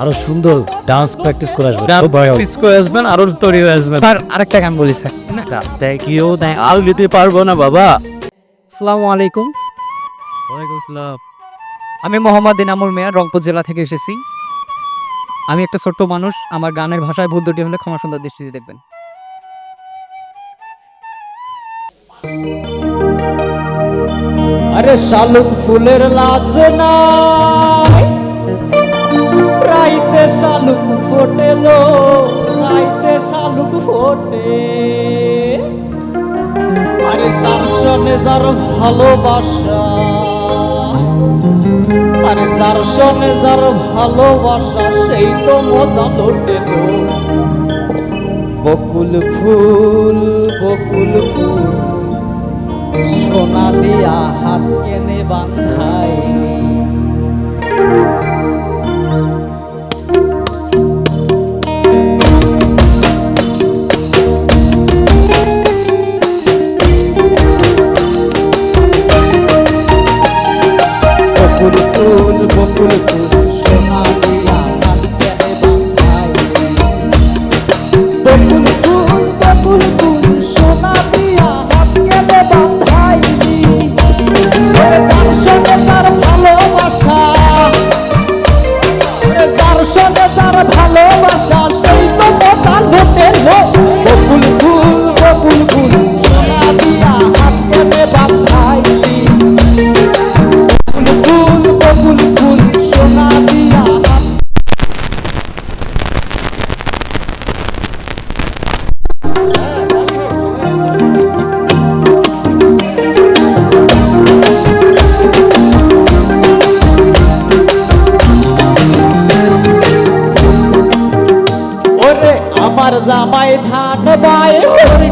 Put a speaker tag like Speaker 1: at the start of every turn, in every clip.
Speaker 1: আরও সুন্দর dance practice করে আসবে
Speaker 2: প্র্যাকটিস করে আসবেন আরও তৈরি হয়ে আসবেন। স্যার আরেকটা গান বলি স্যার।
Speaker 1: দেখিও দেখ আর নিতে পারব না বাবা।
Speaker 2: আসসালামু আলাইকুম।
Speaker 1: ওয়ালাইকুম আসসালাম।
Speaker 2: আমি মোহাম্মদ ইনামুল মেয়ার রংপুর জেলা থেকে এসেছি। আমি একটা ছোট্ট মানুষ আমার গানের ভাষায় ভুল দুটি হলে ক্ষমা সুন্দর দৃষ্টিতে দেখবেন।
Speaker 3: আরে শালুক ফুলের লাজ না। রাইতে শালুক ফোটেলো, রাইতে শালুক ফোটে। আরে যার যার ভালোবাসা, আরে যার যার ভালোবাসা, সেই তো মজা লোটেলো বকুল ফুল বকুল ফুল, সোনা দিয়া হাত কেনে বান্ধাইনি। বকুল
Speaker 1: 谁 会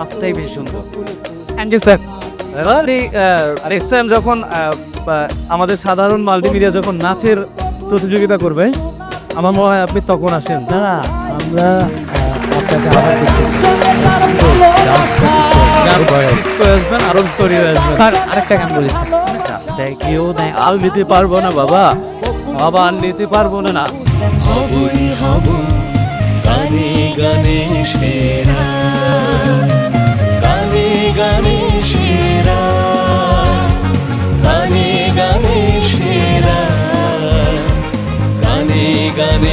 Speaker 1: নাচটাই বেশি সুন্দর।
Speaker 2: থ্যাংক ইউ স্যার ইসলাম যখন আমাদের সাধারণ মাল্টিমিডিয়া যখন নাচের প্রতিযোগিতা করবে আমার মনে হয় আপনি তখন আসেন।
Speaker 1: না না আমরা
Speaker 2: আরও তৈরি আসবেন আরেকটা গান বলি।
Speaker 1: আর নিতে পারব না বাবা। বাবা আর নিতে পারব না না।
Speaker 4: হবই হব গানে গানে সেরা। i Cami